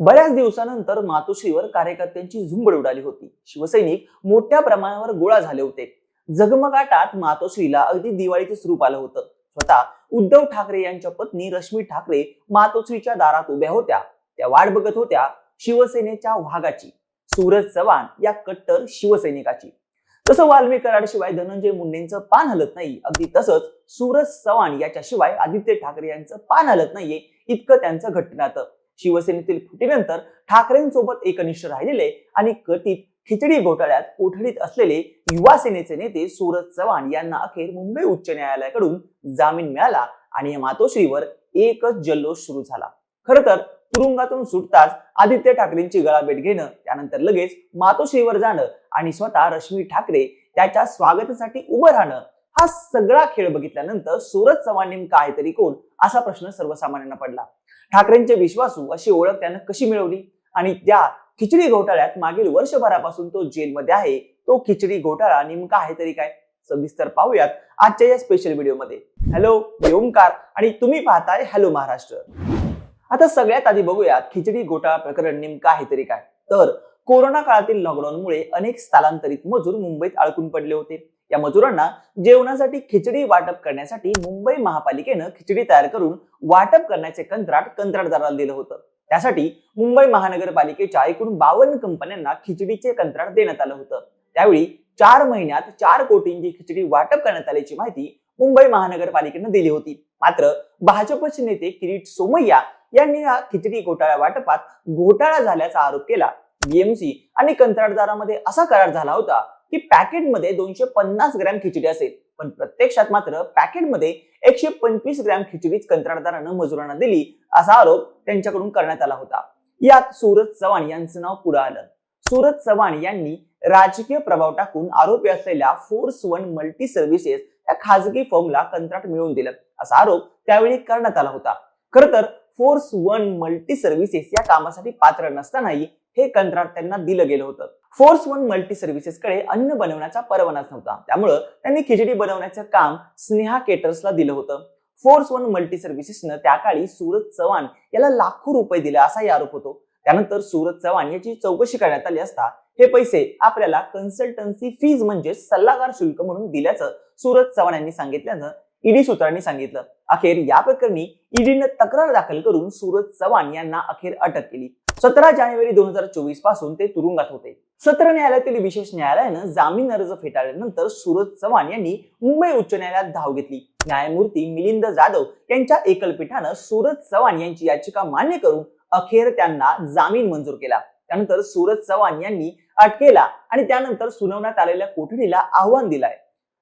बऱ्याच दिवसानंतर मातोश्रीवर कार्यकर्त्यांची झुंबड उडाली होती. शिवसैनिक मोठ्या प्रमाणावर गोळा झाले होते. जगमगाटात मातोश्रीला अगदी दिवाळीचं स्वरूप आलं होतं. स्वतः उद्धव ठाकरे यांच्या पत्नी रश्मी ठाकरे मातोश्रीच्या दारात उभ्या होत्या. त्या वाट बघत होत्या शिवसेनेच्या वाघाची. सूरज चव्हाण या कट्टर शिवसैनिकाची. तसं वाल्मिक कराडशिवाय धनंजय मुंडेंचं पान हलत नाही. अगदी तसंच सूरज चव्हाण याच्याशिवाय आदित्य ठाकरे यांचं पान हलत नाहीये. इतकं त्यांचं घटनातं शिवसेनेतील फुटीनंतर ठाकरेंसोबत एकनिष्ठ राहिलेले आणि कथित खिचडी घोटाळ्यात कोठडीत असलेले युवा सेनेचे नेते सूरज चव्हाण यांना अखेर मुंबई उच्च न्यायालयाकडून जामीन मिळाला आणि या मातोश्रीवर एकच जल्लोष सुरू झाला. खर तर तुरुंगातून सुटताच आदित्य ठाकरेंची गळाभेट घेणं त्यानंतर लगेच मातोश्रीवर जाणं आणि स्वतः रश्मी ठाकरे त्याच्या स्वागतासाठी उभं राहणं हा सगळा खेळ बघितल्यानंतर सूरज चव्हाण नेमका आहे तरी कोण? असा प्रश्न सर्वसामान्यांना पडला. ठाकरेंचे विश्वासू अशी ओळख त्यानं कशी मिळवली? आणि त्या खिचडी घोटाळ्यात मागील वर्षभरापासून तो जेलमध्ये आहे. तो खिचडी घोटाळा नेमका आहे तरी काय? सविस्तर पाहूयात आजच्या या स्पेशल व्हिडिओमध्ये हॅलो मी ओमकार आणि तुम्ही पाहताय हॅलो महाराष्ट्र. आता सगळ्यात आधी बघूयात खिचडी घोटाळा प्रकरण नेमकं आहे तरी काय? तर कोरोना काळातील लॉकडाऊनमुळे अनेक स्थलांतरित मजूर मुंबईत अडकून पडले होते. या मजुरांना जेवणासाठी खिचडी वाटप करण्यासाठी मुंबई महापालिकेनं खिचडी तयार करून वाटप करण्याचे कंत्राट कंत्राटदाराला दिलं होतं. त्यासाठी मुंबई महानगरपालिकेच्या एकूण बावन्न कंपन्यांना खिचडीचे कंत्राट देण्यात आलं होतं. त्यावेळी चार महिन्यात चार कोटींची खिचडी वाटप करण्यात आल्याची माहिती मुंबई महानगरपालिकेनं दिली होती. मात्र भाजपचे नेते किरीट सोमय्या यांनी या खिचडी घोटाळ्या वाटपात घोटाळा झाल्याचा आरोप केला. बीएमसी आणि कंत्राटदारामध्ये असा करार झाला होता की पॅकेटमध्ये दोनशे पन्नास ग्रॅम खिचडी असेल. पण प्रत्यक्षात मात्र पॅकेटमध्ये एकशे पंचवीस ग्रॅम खिचडीच कंत्राटदारानं मजुरांना दिली असा आरोप त्यांच्याकडून करण्यात आला होता. यात सूरज चव्हाण यांचं नाव पुढे आलं. सूरज चव्हाण यांनी राजकीय प्रभाव टाकून आरोपी असलेल्या फोर्स वन मल्टी सर्व्हिसेस या खाजगी फर्मला कंत्राट मिळवून दिलं असा आरोप त्यावेळी करण्यात आला होता. खर तर फोर्स वन मल्टी सर्व्हिसेस या कामासाठी पात्र नसतानाही हे कंत्राट त्यांना दिलं गेलं होतं. फोर्स वन मल्टी सर्व्हिसेस कडे अन्न बनवण्याचा परवानाच नव्हता. त्यामुळं त्यांनी खिचडी बनवण्याचं काम स्नेहा केटर्सला दिलं होतं. फोर्स वन मल्टी सर्व्हिसेसनं त्या काळी सूरज चव्हाण याला लाखो रुपये दिले असाही आरोप होतो. त्यानंतर सूरज चव्हाण याची चौकशी करण्यात आली असता हे पैसे आपल्याला कन्सल्टन्सी फीज म्हणजे सल्लागार शुल्क म्हणून दिल्याचं सूरज चव्हाण यांनी सांगितल्यानं ईडी सूत्रांनी सांगितलं. अखेर या प्रकरणी ईडीनं तक्रार दाखल करून सूरज चव्हाण यांना अखेर अटक केली. सतरा जानेवारी दोन हजार चोवीसपासून ते तुरुंगात होते. सत्र न्यायालयातील विशेष न्यायालयानं जामीन अर्ज फेटाळल्यानंतर सूरज चव्हाण यांनी मुंबई उच्च न्यायालयात धाव घेतली. न्यायमूर्ती मिलिंद जाधव यांच्या एकलपीठानं सूरज चव्हाण यांची याचिका मान्य करून अखेर त्यांना जामीन मंजूर केला. त्यानंतर सूरज चव्हाण यांनी अटकेला आणि त्यानंतर सुनावण्यात आलेल्या कोठडीला आव्हान दिलाय.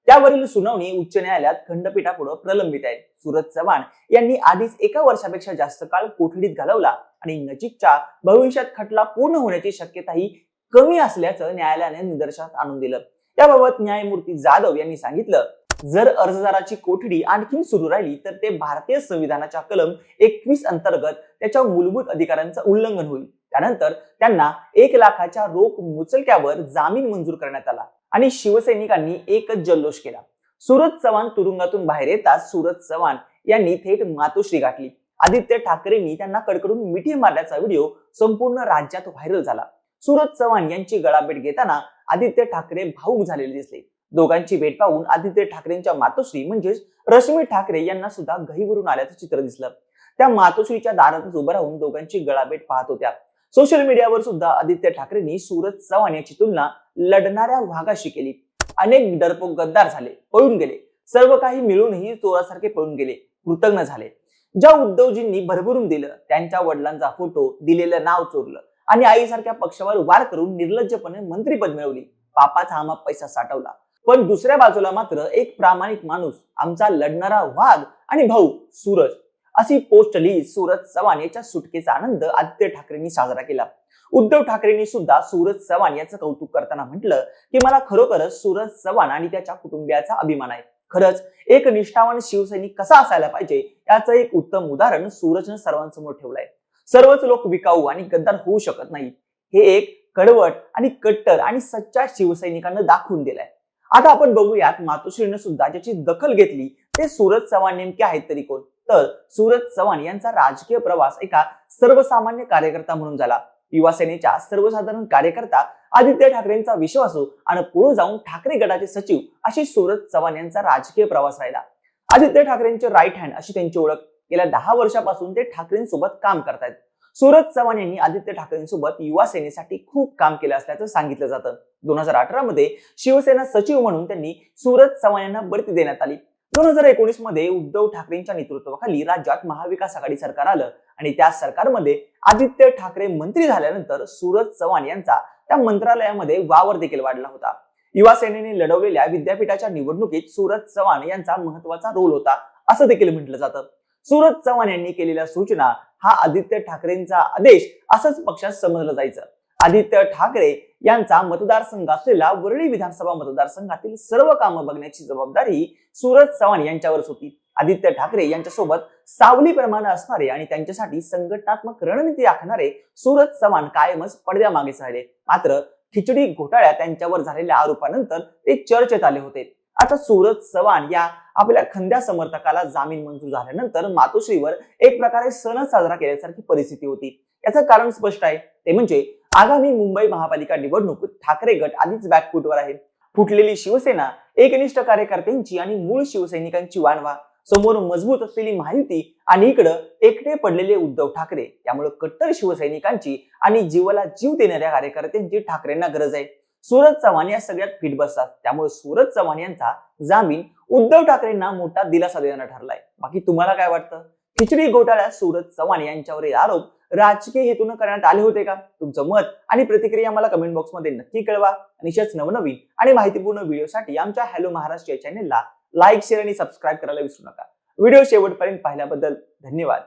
त्यावरील सुनावणी उच्च न्यायालयात खंडपीठापुढे प्रलंबित आहे. सूरज चव्हाण यांनी आधीच एका वर्षापेक्षा जास्त काळ कोठडीत घालवला. आणि नजीकच्या भविष्यात खटला पूर्ण होण्याची शक्यताही कमी असल्याचं न्यायालयाने निदर्शनात आणून दिलं. त्याबाबत न्यायमूर्ती जाधव यांनी सांगितलं जर अर्जदाराची कोठडी आणखी सुरू राहिली तर ते भारतीय संविधानाच्या कलम एकवीस अंतर्गत त्याच्या मूलभूत अधिकारांचं उल्लंघन होईल. त्यानंतर त्यांना एक लाखाच्या रोख मुचलक्यावर जामीन मंजूर करण्यात आला आणि शिवसैनिकांनी एकच जल्लोष केला. सूरज चव्हाण तुरुंगातून बाहेर येताच सूरज चव्हाण यांनी थेट मातोश्री गाठली. आदित्य ठाकरेंनी त्यांना कडकडून मिठी मारल्याचा व्हिडिओ संपूर्ण राज्यात व्हायरल झाला. सुरज चव्हाण यांची गळाभेट घेताना आदित्य ठाकरे भाऊक झालेले दिसले. दोघांची भेट पाहून आदित्य ठाकरेंच्या मातोश्री म्हणजेच रश्मी ठाकरे यांना सुद्धा घहीवरून आल्याचं चित्र दिसलं. त्या मातोश्रीच्या दारातच उभं राहून दोघांची गळाभेट पाहत होत्या. सोशल मीडियावर सुद्धा आदित्य ठाकरेंनी सूरज चव्हाण याची तुलना लढणाऱ्या वाघाशी केली. अनेक डरपोक गद्दार झाले पळून गेले. सर्व काही मिळूनही चोरासारखे पळून गेले. कृतज्ञ झाले. ज्या उद्धवजींनी भरभरून दिलं त्यांच्या वडिलांचा फोटो दिलेलं नाव चोरलं आणि आईसारख्या पक्षावर वार करून निर्लज्जपणे मंत्रीपद मिळवली. पापाचा हा पैसा साठवला. पण दुसऱ्या बाजूला मात्र एक प्रामाणिक माणूस आमचा लढणारा वाघ आणि भाऊ सूरज अशी पोस्ट लिहित सूरज चव्हाण याच्या सुटकेचा आनंद आदित्य ठाकरेंनी साजरा केला. उद्धव ठाकरेंनी सुद्धा सूरज चव्हाण याचं कौतुक करताना म्हटलं की मला खरोखरच सूरज चव्हाण आणि त्याच्या कुटुंबियाचा अभिमान आहे. खरंच एक निष्ठावान शिवसैनिक कसा असायला पाहिजे याचं एक उत्तम उदाहरण सूरजनं सर्वांसमोर ठेवलंय. सर्वच लोक विकाऊ आणि गद्दार होऊ शकत नाहीत. हे एक कडवट आणि कट्टर आणि सच्चा शिवसैनिकांना दाखवून दिलाय. आता आपण बघूयात मातोश्रीनं सुद्धा ज्याची दखल घेतली ते सूरज चव्हाण नेमके आहेत तरी कोण? तर सूरज चव्हाण यांचा राजकीय प्रवास एका सर्वसामान्य कार्यकर्ता म्हणून झाला. युवा सेनेच्या सर्वसाधारण कार्यकर्ता आदित्य ठाकरेंचा विश्वासू आणि पुढे जाऊन ठाकरे गटाचे सचिव अशी सूरज चव्हाण यांचा राजकीय प्रवास राहिला. आदित्य ठाकरेंचे राईट हँड अशी त्यांची ओळख गेल्या दहा वर्षापासून ते ठाकरेंसोबत काम करतायत. सूरज चव्हाण यांनी आदित्य ठाकरेंसोबत युवा सेनेसाठी खूप काम केलं असल्याचं सांगितलं जातं. दोन हजार अठरा मध्ये शिवसेना सचिव म्हणून त्यांनी सूरज चव्हाण यांना बढती देण्यात आली. दोन हजार एकोणीसमध्ये उद्धव ठाकरेंच्या नेतृत्वाखाली राज्यात महाविकास आघाडी सरकार आलं आणि त्या सरकारमध्ये आदित्य ठाकरे मंत्री झाल्यानंतर सूरज चव्हाण यांचा त्या मंत्रालयामध्ये वावर देखील वाढला होता. युवा सेनेने लढवलेल्या विद्यापीठाच्या निवडणुकीत सूरज चव्हाण यांचा महत्त्वाचा रोल होता असं देखील म्हटलं जातं. सूरज चव्हाण यांनी केलेल्या सूचना हा आदित्य ठाकरेंचा आदेश असंच पक्षात समजलं जायचं. आदित्य ठाकरे यांचा मतदारसंघ असलेला वरळी विधानसभा मतदारसंघातील सर्व कामं बघण्याची जबाबदारी सूरज चव्हाण यांच्यावरच होती. आदित्य ठाकरे यांच्यासोबत सावली प्रमाणे असणारे आणि त्यांच्यासाठी संघटनात्मक रणनीती आखणारे सूरज चव्हाण कायमच पडद्यामागे राहिले. मात्र खिचडी घोटाळ्यात त्यांच्यावर झालेल्या आरोपानंतर ते चर्चेत आले होते. आता सूरज चव्हाण या आपल्या खंद्या समर्थकाला जामीन मंजूर झाल्यानंतर मातोश्रीवर एक प्रकारे सणच साजरा केल्यासारखी परिस्थिती होती. याचं कारण स्पष्ट आहे. ते म्हणजे आगामी मुंबई महापालिका निवडणुकीत ठाकरे गट आधीच बॅकफूटवर आहे. फुटलेली शिवसेना एकनिष्ठ कार्यकर्त्यांची आणि मूळ शिवसैनिकांची वाणवा समोर मजबूत असलेली माहिती आणि इकडं एकटे पडलेले उद्धव ठाकरे. त्यामुळे कट्टर शिवसैनिकांची आणि जीवाला जीव देणाऱ्या कार्यकर्त्यांची ठाकरेंना गरज आहे. सूरज चव्हाण या सगळ्यात फिट बसतात. त्यामुळे सूरज चव्हाण यांचा जामीन उद्धव ठाकरेंना मोठा दिलासा देणारा ठरलाय. बाकी तुम्हाला काय वाटतं? खिचडी घोटाळ्यात सूरज चव्हाण यांच्यावरील आरोप राजकीय हेतून करण्यात आले होते का? तुमचं मत आणि प्रतिक्रिया मला कमेंट बॉक्समध्ये नक्की कळवा. आणि अशाच नवनवीन आणि माहितीपूर्ण व्हिडिओसाठी आमच्या हॅलो महाराष्ट्र या चॅनेलला लाईक शेअर आणि सबस्क्राईब करायला विसरू नका. व्हिडिओ शेवटपर्यंत पाहिल्याबद्दल धन्यवाद.